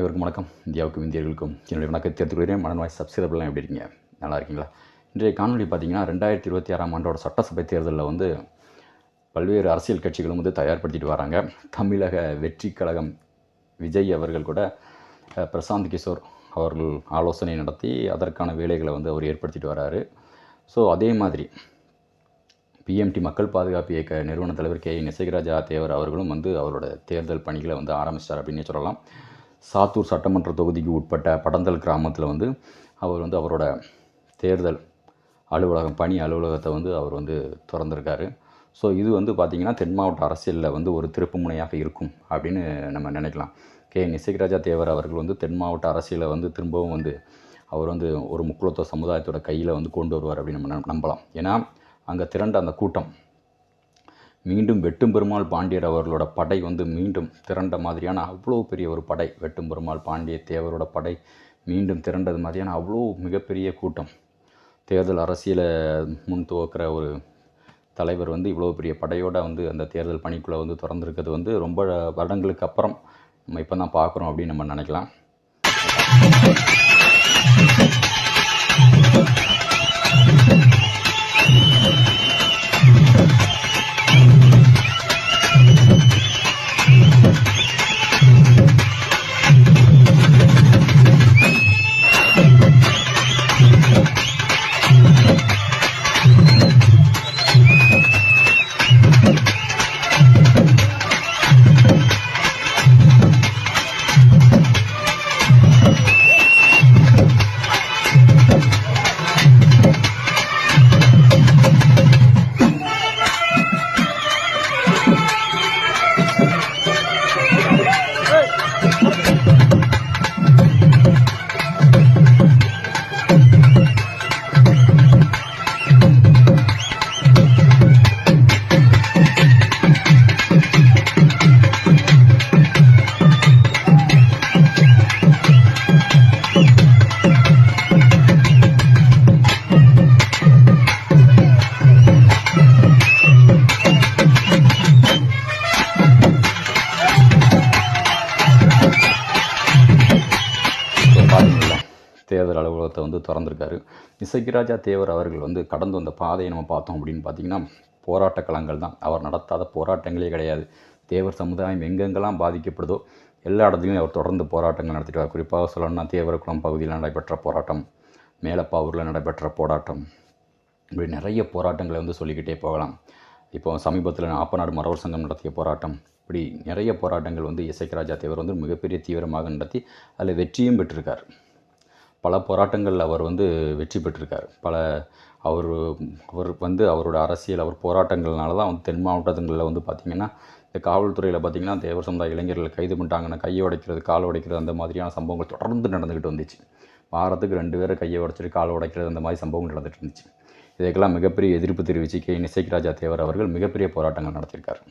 அனைவருக்கும் வணக்கம். இந்தியாவுக்கும் இந்தியர்களுக்கும் என்னுடைய வணக்கத்தை தெரிவித்துக் மனநோய் சப்ஸ்கிரைபர்லாம் எப்படி இருக்கீங்க? நல்லா இருக்கீங்களா? இன்றைய காணொலி பார்த்தீங்கன்னா ரெண்டாயிரத்தி இருபத்தி ஆறாம் ஆண்டோட சட்டசபை தேர்தலில் வந்து பல்வேறு அரசியல் கட்சிகளும் வந்து தயார்படுத்திட்டு வராங்க. தமிழக வெற்றி கழகம் விஜய் அவர்கள் கூட பிரசாந்த் கிஷோர் அவர்கள் ஆலோசனை நடத்தி அதற்கான வேலைகளை வந்து அவர் ஏற்படுத்திட்டு வராரு. ஸோ அதே மாதிரி பிஎம்டி மக்கள் பாதுகாப்பு இயக்க நிறுவன தலைவர் கே நிசைகராஜா தேவர் அவர்களும் வந்து அவரோட தேர்தல் பணிகளை வந்து ஆரம்பிச்சிட்டார் அப்படின்னு சொல்லலாம். சாத்தூர் சட்டமன்ற தொகுதிக்கு உட்பட்ட படந்தல் கிராமத்தில் வந்து அவர் வந்து அவரோட தேர்தல் அலுவலகம் பணி அலுவலகத்தை வந்து அவர் வந்து திறந்திருக்காரு. ஸோ இது வந்து பார்த்திங்கன்னா தென் மாவட்ட அரசியலில் வந்து ஒரு திருப்புமுனையாக இருக்கும் அப்படின்னு நம்ம நினைக்கலாம். கே. நிசைகராஜா தேவர் அவர்கள் வந்து தென் மாவட்ட அரசியலை வந்து திரும்பவும் வந்து அவர் வந்து ஒரு முக்குளத்தோ சமுதாயத்தோட கையில் வந்து கொண்டு வருவார் அப்படின்னு நம்ம நம்பலாம். ஏன்னா அங்கே திரண்ட அந்த கூட்டம் மீண்டும் வெட்டும் பெருமாள் பாண்டியர் அவர்களோட படை வந்து மீண்டும் திரண்ட மாதிரியான அவ்வளோ பெரிய ஒரு படை. வெட்டும் பெருமாள் பாண்டிய தேவரோட படை மீண்டும் திரண்டது மாதிரியான அவ்வளோ மிகப்பெரிய கூட்டம். தேர்தல் அரசியலை முன் துவக்கிற ஒரு தலைவர் வந்து இவ்வளோ பெரிய படையோடு வந்து அந்த தேர்தல் பணிக்குள்ளே வந்து திறந்துருக்கிறது வந்து ரொம்ப வருடங்களுக்கு அப்புறம் நம்ம இப்போ தான் பார்க்குறோம் அப்படின்னு நம்ம நினைக்கலாம். தேர்தல் வந்து திறந்திருக்காரு. இசைக்கிராஜா தேவர் அவர்கள் வந்து கடந்து வந்த பாதையை நம்ம பார்த்தோம் அப்படின்னு பார்த்தீங்கன்னா போராட்ட களங்கள் தான். அவர் நடத்தாத போராட்டங்களே கிடையாது. தேவர் சமுதாயம் எங்கெங்கெல்லாம் பாதிக்கப்படுதோ எல்லா இடத்துலையும் அவர் தொடர்ந்து போராட்டங்கள் நடத்திட்டு குறிப்பாக சொல்லணும்னா தேவரக்குளம் பகுதியில் நடைபெற்ற போராட்டம் மேலப்பாவூரில் நடைபெற்ற போராட்டம் இப்படி நிறைய போராட்டங்களை வந்து சொல்லிக்கிட்டே போகலாம். இப்போ சமீபத்தில் ஆப்பநாடு மரவர் சங்கம் நடத்திய போராட்டம் இப்படி நிறைய போராட்டங்கள் வந்து இசைக்கராஜா தேவர் வந்து மிகப்பெரிய தீவிரமாக நடத்தி அதில் வெற்றியும் பெற்றிருக்கார். பல போராட்டங்களில் அவர் வந்து வெற்றி பெற்றிருக்கார். பல அவர் அவர் வந்து அவரோட அரசியல் அவர் போராட்டங்கள்னால தான் வந்து தென் மாவட்டங்களில் வந்து பார்த்திங்கன்னா இந்த காவல்துறையில் பார்த்திங்கன்னா தேவர் சமுதாய இளைஞர்களை கைது பண்ணிட்டாங்கன்னா கையை உடைக்கிறது கால் உடைக்கிறது அந்த மாதிரியான சம்பவங்கள் தொடர்ந்து நடந்துக்கிட்டு வந்துச்சு. வாரத்துக்கு ரெண்டு பேரை கையை உடைச்சிட்டு கால் உடைக்கிறது அந்த மாதிரி சம்பவங்கள் நடந்துட்டு இருந்துச்சு. இதுக்கெல்லாம் மிகப்பெரிய எதிர்ப்பு தெரிவித்து கே. நிசைக்ராஜா தேவர் அவர்கள் மிகப்பெரிய போராட்டங்கள் நடத்தியிருக்கார்.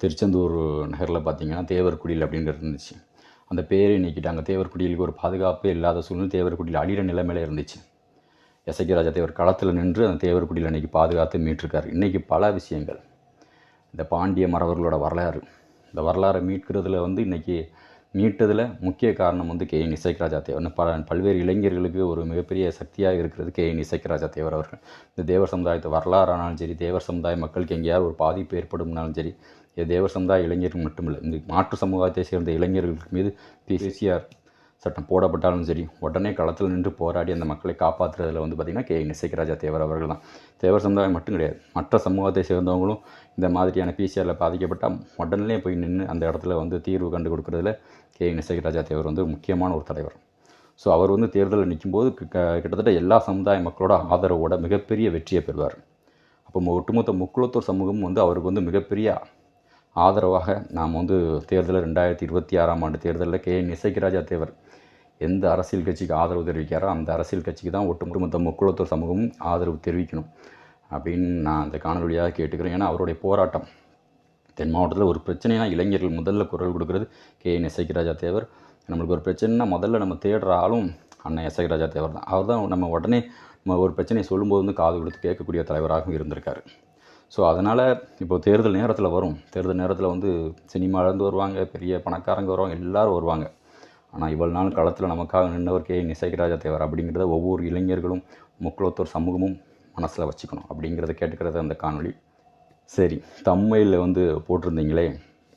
திருச்செந்தூர் நகரில் பார்த்தீங்கன்னா தேவர்குடியில் அப்படின்றது இருந்துச்சு. அந்த பேரை நீக்கிட்டாங்க. தேவர்குடியிலுக்கு ஒரு பாதுகாப்பே இல்லாத சூழ்நிலை தேவர்குடியில் அழிகிற நிலைமையில இருந்துச்சு. எசக்கி ராஜா தேவர் களத்தில் நின்று அந்த தேவர்குடியில் இன்றைக்கி பாதுகாத்து மீட்டிருக்கார். இன்றைக்கி பல விஷயங்கள். இந்த பாண்டிய மறவர்களோட வரலாறு. இந்த வரலாறை மீட்கிறதுல வந்து இன்றைக்கி மீட்டதில் முக்கிய காரணம் வந்து கே. என். இசைக்கராஜா தேவர். பல பல்வேறு இளைஞர்களுக்கு ஒரு மிகப்பெரிய சக்தியாக இருக்கிறது கே. என். இசைக்கராஜா தேவர் அவர்கள். இந்த தேவர் சமுதாயத்தை வரலாறானாலும் சரி தேவர் சமுதாய மக்களுக்கு எங்கேயாவது ஒரு பாதிப்பு ஏற்படும்னாலும் சரி தேவ தேவர் சமுதாய இளைஞர்கள் மட்டுமில்லை. இந்த மாற்று சமூகத்தை சேர்ந்த இளைஞர்களுக்கு மீது பிசிஆர் சட்டம் போடப்பட்டாலும் சரி உடனே களத்தில் நின்று போராடி அந்த மக்களை காப்பாற்றுறதுல வந்து பார்த்திங்கன்னா கே. நிசைக்கராஜா தேவர் அவர்கள் தான். தேவர் சமுதாயம் மட்டும் கிடையாது. மற்ற சமூகத்தை சேர்ந்தவங்களும் இந்த மாதிரியான பிசிஆரில் பாதிக்கப்பட்டால் உடனே போய் நின்று அந்த இடத்துல வந்து தீர்வு கண்டு கொடுக்குறதுல கே. நிசைக்கராஜா தேவர் வந்து முக்கியமான ஒரு தலைவர். ஸோ அவர் வந்து தேர்தலில் நிற்கும்போது க- கிட்டத்தட்ட எல்லா சமுதாய மக்களோட ஆதரவோட மிகப்பெரிய வெற்றியை பெறுவார். அப்போ ஒட்டுமொத்த முக்குளத்தூர் சமூகம் வந்து அவருக்கு வந்து மிகப்பெரிய ஆதரவாக நாம் வந்து தேர்தலில் ரெண்டாயிரத்தி இருபத்தி ஆறாம் ஆண்டு தேர்தலில் கே நிசைக்கராஜா தேவர் எந்த அரசியல் கட்சிக்கு ஆதரவு தெரிவிக்காரோ அந்த அரசியல் கட்சிக்கு தான் ஒட்டுமொத்த முக்குளத்தூர் சமூகமும் ஆதரவு தெரிவிக்கணும் அப்படின்னு நான் அந்த காணொலியாக கேட்டுக்கிறேன். ஏன்னா அவருடைய போராட்டம் தென் மாவட்டத்தில் ஒரு பிரச்சனைனா இளைஞர்கள் முதல்ல குரல் கொடுக்குறது கே என் ராஜா தேவர். நம்மளுக்கு ஒரு பிரச்சனைனா முதல்ல நம்ம தேடுற ஆளும் அண்ணன் இசைக்கிராஜா தேவர் தான். அவர் தான் நம்ம உடனே நம்ம ஒரு பிரச்சனையை சொல்லும்போது வந்து காது கொடுத்து கேட்கக்கூடிய தலைவராகவும் இருந்திருக்காரு. ஸோ அதனால் இப்போ தேர்தல் நேரத்தில் வரும். தேர்தல் நேரத்தில் வந்து சினிமாலேருந்து வருவாங்க பெரிய பணக்காரங்க வருவாங்க எல்லோரும் வருவாங்க. ஆனால் இவ்வளோ நாள் களத்தில் நமக்காக நின்றவர் கே நிசைகராஜா தேவர் அப்படிங்கிறத ஒவ்வொரு இளைஞர்களும் முக்குளத்தோர் சமூகமும் மனசில் வச்சுக்கணும் அப்படிங்கிறத கேட்டுக்கிறது அந்த காணொளி. சரி தம்மையில் வந்து போட்டிருந்தீங்களே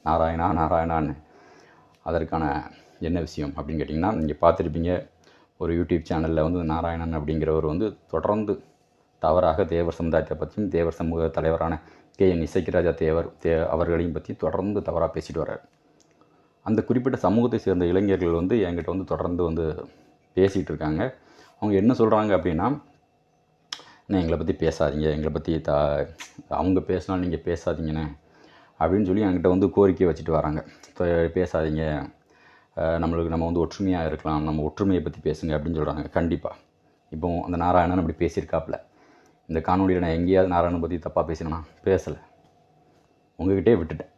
நாராயணா நாராயணான்னு. அதற்கான என்ன விஷயம் அப்படின்னு கேட்டிங்கன்னா நீங்கள் பார்த்துருப்பீங்க ஒரு யூடியூப் சேனலில் வந்து நாராயணன் அப்படிங்கிறவர் வந்து தொடர்ந்து தவறாக தேவர் சமுதாயத்தை பற்றியும் தேவர் சமூக தலைவரான கே. என். இசைக்கிராஜா தேவர் தே அவர்களையும் பற்றி தொடர்ந்து தவறாக பேசிட்டு வர்றார். அந்த குறிப்பிட்ட சமூகத்தை சேர்ந்த இளைஞர்கள் வந்து என்கிட்ட வந்து தொடர்ந்து வந்து பேசிகிட்டு இருக்காங்க. அவங்க என்ன சொல்கிறாங்க அப்படின்னா அண்ணே எங்களை பற்றி பேசாதீங்க. எங்களை பற்றி த அவங்க பேசினாலும் நீங்கள் பேசாதீங்கண்ணே. அப்படின்னு சொல்லி என்கிட்ட வந்து கோரிக்கை வச்சுட்டு வராங்க. பேசாதீங்க. நம்மளுக்கு நம்ம வந்து ஒற்றுமையாக இருக்கலாம். நம்ம ஒற்றுமையை பற்றி பேசுங்க அப்படின்னு சொல்கிறாங்க கண்டிப்பாக இப்போ அந்த நாராயணன் அப்படி பேசியிருக்காப்புல. இந்த காணொலியில் நான் எங்கேயாவது நாராயணம் பற்றி தப்பாக பேசினேன்னா பேசலை. உங்ககிட்டே விட்டுட்டேன்.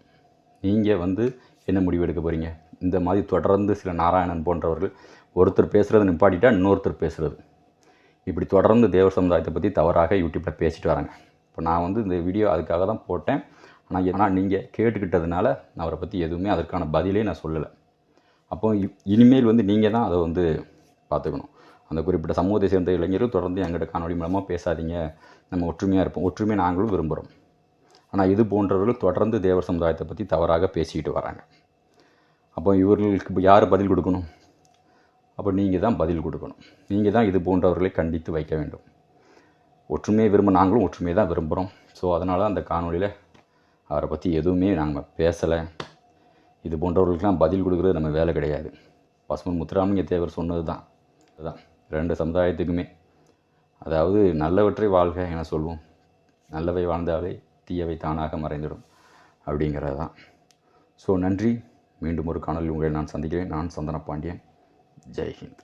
நீங்கள் வந்து என்ன முடிவு எடுக்க போகிறீங்க இந்த மாதிரி தொடர்ந்து சில நாராயணன் போன்றவர்கள் ஒருத்தர் பேசுகிறத நிப்பாட்டிட்டா இன்னொருத்தர் பேசுகிறது இப்படி தொடர்ந்து தேவர் சமுதாயத்தை பற்றி தவறாக யூடியூப்பில் பேசிட்டு வராங்க. இப்போ நான் வந்து இந்த வீடியோ அதுக்காக தான் போட்டேன். ஆனால் ஆனால் நீங்கள் கேட்டுக்கிட்டதுனால நான் அவரை பற்றி எதுவுமே அதற்கான பதிலே நான் சொல்லலை. அப்போ இனிமேல் வந்து நீங்கள் தான் அதை வந்து பார்த்துக்கணும். அந்த குறிப்பிட்ட சமூகத்தை சேர்ந்த இளைஞர்கள் தொடர்ந்து எங்கிட்ட காணொலி மூலமாக பேசாதீங்க. நம்ம ஒற்றுமையாக இருப்போம். ஒற்றுமையை நாங்களும் விரும்புகிறோம் ஆனால் இது போன்றவர்கள் தொடர்ந்து தேவர் சமுதாயத்தை பற்றி தவறாக பேசிக்கிட்டு வராங்க. அப்போ இவர்களுக்கு இப்போ யார் பதில் கொடுக்கணும்? அப்போ நீங்கள் தான் பதில் கொடுக்கணும். நீங்கள் தான் இது போன்றவர்களை கண்டித்து வைக்க வேண்டும். ஒற்றுமையை விரும்ப நாங்களும் ஒற்றுமையை தான் விரும்புகிறோம் ஸோ அதனால் அந்த காணொலியில் அவரை பற்றி எதுவுமே நாங்கள் பேசலை. இது போன்றவர்களுக்கெல்லாம் பதில் கொடுக்குறது நம்ம வேலை கிடையாது. பசுமன் முத்துராமலிங்க தேவர் சொன்னது தான் அதுதான் ரெண்டு சமுதாயத்துக்குமே. அதாவது நல்லவற்றை வாழ்க என சொல்வோம். நல்லவை வாழ்ந்தாலே தீயவை தானாக மறைந்துடும் அப்படிங்கிறது தான் ஸோ நன்றி. மீண்டும் ஒரு காணொலி உங்களை நான் சந்திக்கிறேன். நான் சந்தன பாண்டியன் ஜெய்ஹிந்த்.